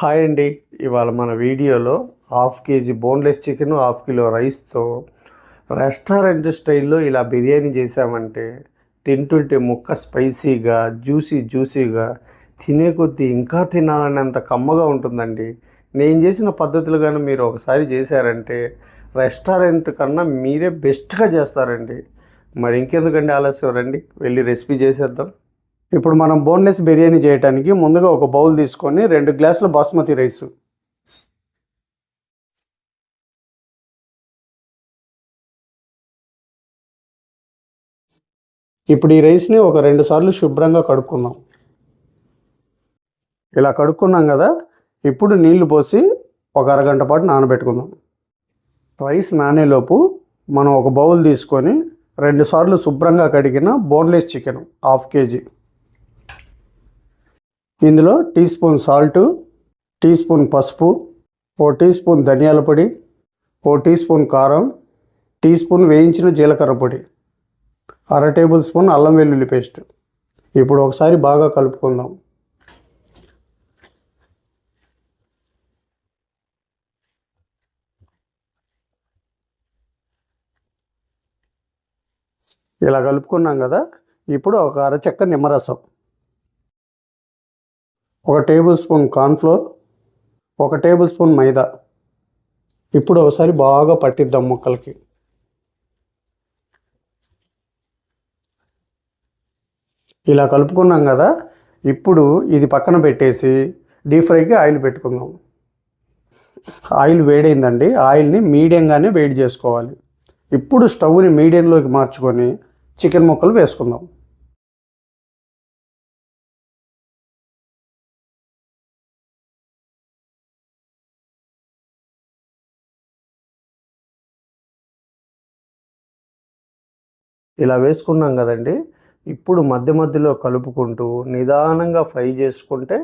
Hi అండి. ఇవాళ మన వీడియోలో half KG boneless chicken half kilo రైస్తో రెస్టారెంట్ స్టైల్లో ఇలా బిర్యానీ చేసామంటే తింటుంటే ముక్క స్పైసీగా జ్యూసీ జ్యూసీగా తినే కొద్దీ ఇంకా తినాలనేంత కమ్మగా ఉంటుందండి. నేను చేసిన పద్ధతులు కానీ మీరు ఒకసారి చేశారంటే రెస్టారెంట్ కన్నా మీరే బెస్ట్గా చేస్తారండి. మరి ఇంకెందుకండి ఆలస్యం? రండి వెళ్ళి రెసిపీ చేసేద్దాం. ఇప్పుడు మనం బోన్లెస్ బిర్యానీ చేయడానికి ముందుగా ఒక బౌల్ తీసుకొని రెండు గ్లాసుల బాస్మతి రైస్. ఇప్పుడు ఈ రైస్ని ఒక రెండు సార్లు శుభ్రంగా కడుక్కుందాం. ఇలా కడుక్కున్నాం కదా ఇప్పుడు నీళ్ళు పోసి ఒక అరగంట పాటు నానబెట్టుకుందాం. రైస్ నానేలోపు మనం ఒక బౌల్ తీసుకొని రెండు సార్లు శుభ్రంగా కడిగిన బోన్లెస్ చికెన్ హాఫ్ కేజీ. ఇందులో teaspoon salt teaspoon పసుపు ఓ టీ స్పూన్ ధనియాల పొడి ఓ టీ స్పూన్ కారం టీ స్పూన్ వేయించిన జీలకర్ర పొడి అర టేబుల్ స్పూన్ అల్లం వెల్లుల్లి పేస్ట్. ఇప్పుడు ఒకసారి బాగా కలుపుకుందాం. ఇలా కలుపుకున్నాం కదా ఇప్పుడు ఒక అరచెక్క నిమ్మరసం. ఒక టేబుల్ స్పూన్ కార్న్ఫ్లోర్ ఒక టేబుల్ స్పూన్ మైదా. ఇప్పుడు ఒకసారి బాగా పట్టిద్దాం ముక్కలకి. ఇలా కలుపుకున్నాం కదా ఇప్పుడు ఇది పక్కన పెట్టేసి డీప్ ఫ్రైకి ఆయిల్ పెట్టుకుందాం. ఆయిల్ వేడైందండి ఆయిల్ని మీడియంగానే వేడి చేసుకోవాలి. ఇప్పుడు స్టవ్ని మీడియంలోకి మార్చుకొని చికెన్ ముక్కలు వేసుకుందాం. ఇలా వేసుకున్నాం కదండి. ఇప్పుడు మధ్య మధ్యలో కలుపుకుంటూ నిదానంగా ఫ్రై చేసుకుంటే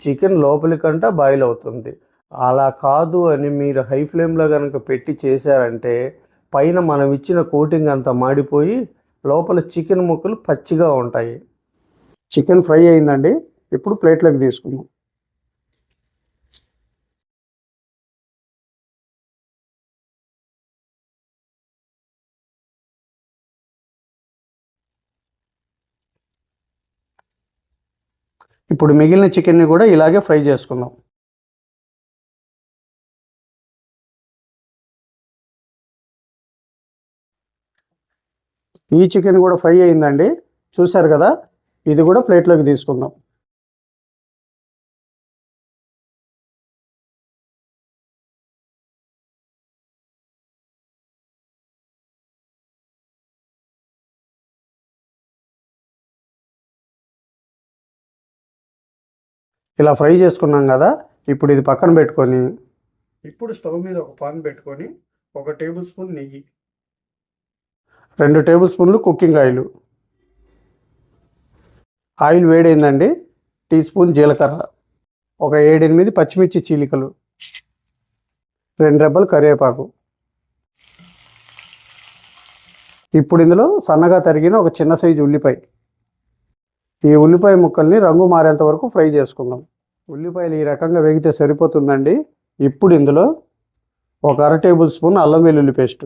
చికెన్ లోపలికంట బాయిల్ అవుతుంది. అలా కాదు అని మీరు హై ఫ్లేమ్లో కనుక పెట్టి చేశారంటే పైన మనం ఇచ్చిన కోటింగ్ అంతా మాడిపోయి లోపల చికెన్ ముక్కలు పచ్చిగా ఉంటాయి. చికెన్ ఫ్రై అయిందండి. ఇప్పుడు ప్లేట్లోకి తీసుకుందాం. ఇప్పుడు మిగిలిన చికెన్ని కూడా ఇలాగే ఫ్రై చేసుకుందాం. ఈ చికెన్ కూడా ఫ్రై అయిందండి. చూశారు కదా? ఇది కూడా ప్లేట్లోకి తీసుకుందాం. ఇలా ఫ్రై చేసుకున్నాం కదా ఇప్పుడు ఇది పక్కన పెట్టుకొని. ఇప్పుడు స్టవ్ మీద ఒక పాన్ పెట్టుకొని ఒక టేబుల్ స్పూన్ నెయ్యి. రెండు టేబుల్ స్పూన్లు కుకింగ్ ఆయిల్. ఆయిల్ వేడైందండి టీ స్పూన్ జీలకర్ర. ఒక ఏడెనిమిది పచ్చిమిర్చి చీలికలు. రెండు రెబ్బలు కరివేపాకు. ఇప్పుడు ఇందులో సన్నగా తరిగిన ఒక చిన్న సైజు ఉల్లిపాయ. ఈ ఉల్లిపాయ ముక్కల్ని రంగు మారేంత వరకు ఫ్రై చేసుకుందాం. ఉల్లిపాయలు ఈ రకంగా వేగితే సరిపోతుందండి. ఇప్పుడు ఇందులో ఒక అర టేబుల్ స్పూన్ అల్లం వెల్లుల్లి పేస్ట్.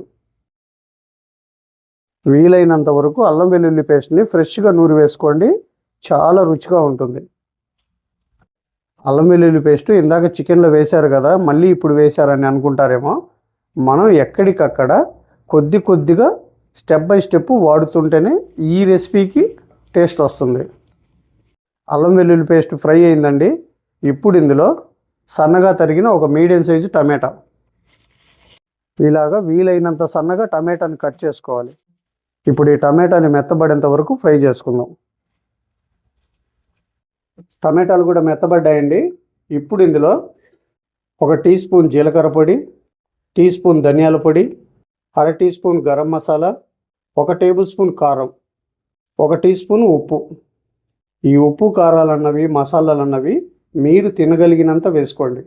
వీలైనంత వరకు అల్లం వెల్లుల్లి పేస్ట్ని ఫ్రెష్గా నూరి వేసుకోండి. చాలా రుచిగా ఉంటుంది. అల్లం వెల్లుల్లి పేస్ట్ ఇందాక చికెన్లో వేశారు కదా మళ్ళీ ఇప్పుడు వేశారని అనుకుంటారేమో. మనం ఎక్కడికక్కడ కొద్ది కొద్దిగా స్టెప్ బై స్టెప్ వాడుతుంటేనే ఈ రెసిపీకి టేస్ట్ వస్తుంది. అల్లం వెల్లుల్లి పేస్ట్ ఫ్రై అయిందండి. ఇప్పుడు ఇందులో సన్నగా తరిగిన ఒక మీడియం సైజు టమాటా. ఇలాగా వీలైనంత సన్నగా టమాటాని కట్ చేసుకోవాలి. ఇప్పుడు ఈ టమాటాని మెత్తబడేంత వరకు ఫ్రై చేసుకుందాం. టమాటాలు కూడా మెత్తబడ్డాయండి. ఇప్పుడు ఇందులో ఒక టీ స్పూన్ జీలకర్ర పొడి టీ స్పూన్ ధనియాల పొడి అర టీ స్పూన్ గరం మసాలా ఒక టేబుల్ స్పూన్ కారం ఒక టీ స్పూన్ ఉప్పు. ఈ ఉప్పు కారాలు అన్నవి మసాలాలు అన్నవి మీరు తినగలిగినంత వేసుకోండి.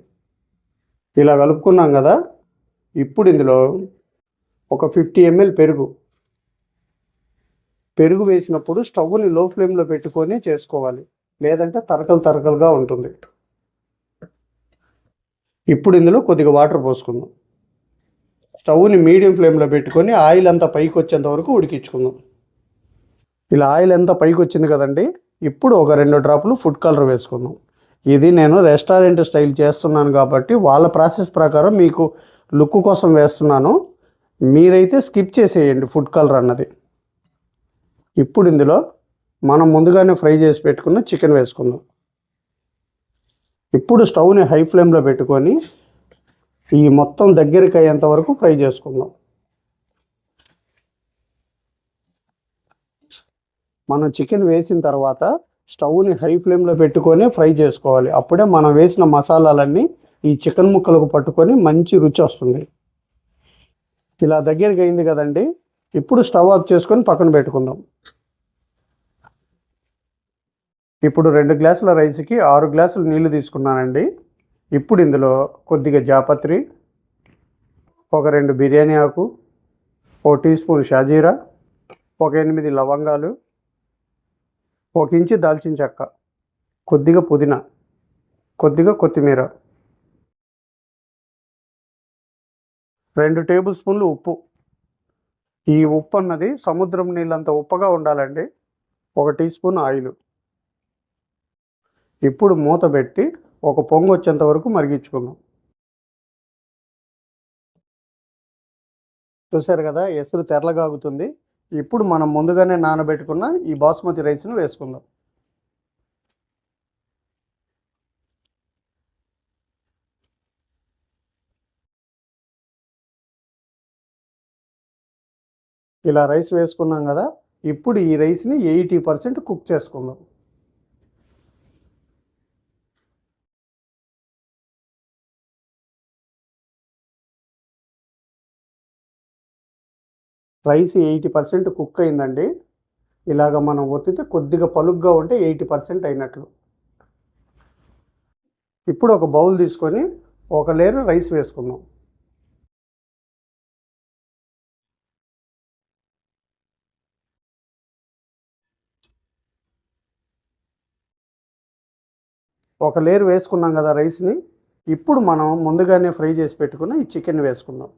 ఇలా కలుపుకున్నాం కదా ఇప్పుడు ఇందులో ఒక ఫిఫ్టీ ఎంఎల్ పెరుగు. పెరుగు వేసినప్పుడు స్టవ్ని లో ఫ్లేమ్లో పెట్టుకొని చేసుకోవాలి. లేదంటే తరకలు తరకలుగా ఉంటుంది. ఇప్పుడు ఇందులో కొద్దిగా వాటర్ పోసుకుందాం. స్టవ్ని మీడియం ఫ్లేమ్లో పెట్టుకొని ఆయిల్ అంతా పైకి వచ్చేంత వరకు ఉడికించుకుందాం. ఇలా ఆయిల్ ఎంత పైకి వచ్చింది కదండి ఇప్పుడు ఒక రెండు డ్రాపులు ఫుడ్ కలర్ వేసుకుందాం. ఇది నేను రెస్టారెంట్ స్టైల్ చేస్తున్నాను కాబట్టి వాళ్ళ ప్రాసెస్ ప్రకారం మీకు లుక్ కోసం వేస్తున్నాను. మీరైతే స్కిప్ చేసేయండి ఫుడ్ కలర్ అన్నది. ఇప్పుడు ఇందులో మనం ముందుగానే ఫ్రై చేసి పెట్టుకున్న చికెన్ వేసుకుందాం. ఇప్పుడు స్టవ్ని హై ఫ్లేమ్లో పెట్టుకొని ఈ మొత్తం దగ్గరికి అయ్యేంత వరకు ఫ్రై చేసుకుందాం. మనం చికెన్ వేసిన తర్వాత స్టవ్ని హై ఫ్లేమ్లో పెట్టుకొని ఫ్రై చేసుకోవాలి. అప్పుడే మనం వేసిన మసాలాలన్నీ ఈ చికెన్ ముక్కలకు పట్టుకొని మంచి రుచి వస్తుంది. ఇలా దగ్గరికి అయింది కదండి. ఇప్పుడు స్టవ్ ఆఫ్ చేసుకొని పక్కన పెట్టుకుందాం. ఇప్పుడు రెండు గ్లాసుల రైస్కి ఆరు గ్లాసులు నీళ్ళు తీసుకున్నానండి. ఇప్పుడు ఇందులో కొద్దిగా జాపత్రి ఒక రెండు బిర్యానీ ఆకు ఒక టీ స్పూన్ షాజీరా ఒక ఎనిమిది లవంగాలు ఒక ఇంచు దాల్చిన చెక్క కొద్దిగా పుదీనా కొద్దిగా కొత్తిమీర రెండు టేబుల్ స్పూన్లు ఉప్పు. ఈ ఉప్పు అన్నది సముద్రం నీళ్ళంత ఉప్పగా ఉండాలండి. ఒక టీ స్పూన్ ఆయిల్. ఇప్పుడు మూత పెట్టి ఒక పొంగు వచ్చేంత వరకు మరిగించుకుందాం. చూసారు కదా ఎసురు తెరలగాగుతుంది. ఇప్పుడు మనం ముందుగానే నానబెట్టుకున్న ఈ బాస్మతి రైస్ను వేసుకుందాం. ఇలా రైస్ వేసుకున్నాం కదా ఇప్పుడు ఈ రైస్ని ఎయిటీ పర్సెంట్ కుక్ చేసుకుందాం. రైస్ ఎయిటీ పర్సెంట్ కుక్ అయిందండి. ఇలాగ మనం ఒత్తితే కొద్దిగా పలుగ్గా ఉంటే ఎయిటీ పర్సెంట్ అయినట్లు. ఇప్పుడు ఒక బౌల్ తీసుకొని ఒక లేయర్ రైస్ వేసుకుందాం. ఒక లేయర్ వేసుకున్నాం కదా రైస్ని. ఇప్పుడు మనం ముందుగానే ఫ్రై చేసి పెట్టుకున్న ఈ చికెన్ వేసుకుందాం.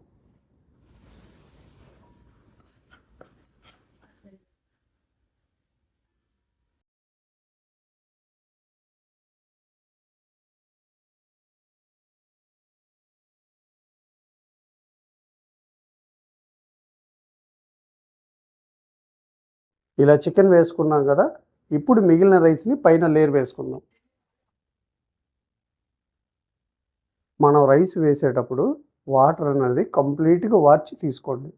ఇలా చికెన్ వేసుకున్నాం కదా ఇప్పుడు మిగిలిన రైస్ని పైన లేయర్ వేసుకుందాం. మనం రైస్ వేసేటప్పుడు వాటర్ అనేది కంప్లీట్గా వార్చి తీసుకోండి.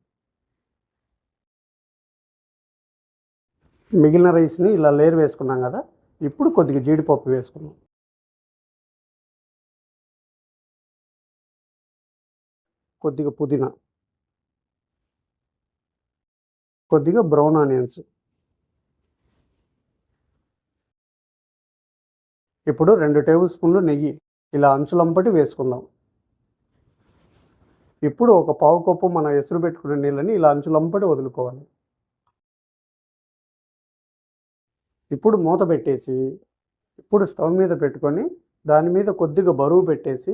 మిగిలిన రైస్ని ఇలా లేయర్ వేసుకున్నాం కదా ఇప్పుడు కొద్దిగా జీడిపప్పు వేసుకున్నాం కొద్దిగా పుదీనా. కొద్దిగా బ్రౌన్ ఆనియన్స్. ఇప్పుడు రెండు టేబుల్ స్పూన్లు నెయ్యి. ఇలా అంచులంపటి వేసుకుందాం. ఇప్పుడు ఒక పావు కప్పు మనం ఎసురు పెట్టుకునే నీళ్ళని ఇలా అంచులంపటి వదులుకోవాలి. ఇప్పుడు మూత పెట్టేసి ఇప్పుడు స్టవ్ మీద పెట్టుకొని దాని మీద కొద్దిగా బరువు పెట్టేసి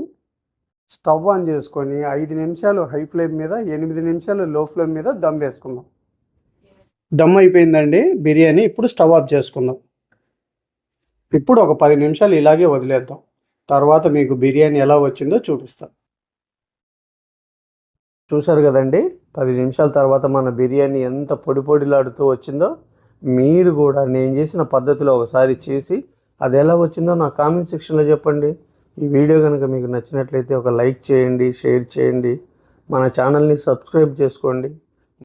స్టవ్ ఆన్ చేసుకొని ఐదు నిమిషాలు హై ఫ్లేమ్ మీద ఎనిమిది నిమిషాలు లో ఫ్లేమ్ మీద దమ్ వేసుకుందాం. దమ్ అయిపోయిందండి. బిర్యానీ ఇప్పుడు స్టవ్ ఆఫ్ చేసుకుందాం. ఇప్పుడు ఒక పది నిమిషాలు ఇలాగే వదిలేద్దాం. తర్వాత మీకు బిర్యానీ ఎలా వచ్చిందో చూపిస్తాను చూసారు కదండి? పది నిమిషాల తర్వాత మన బిర్యానీ ఎంత పొడి పొడిలాడుతూ వచ్చిందో మీరు కూడా నేను చేసిన పద్ధతిలో ఒకసారి చేసి అది ఎలా వచ్చిందో నా కామెంట్ సెక్షన్లో చెప్పండి. ఈ వీడియో కనుక మీకు నచ్చినట్లయితే ఒక లైక్ చేయండి షేర్ చేయండి. మన ఛానల్ని సబ్స్క్రైబ్ చేసుకోండి.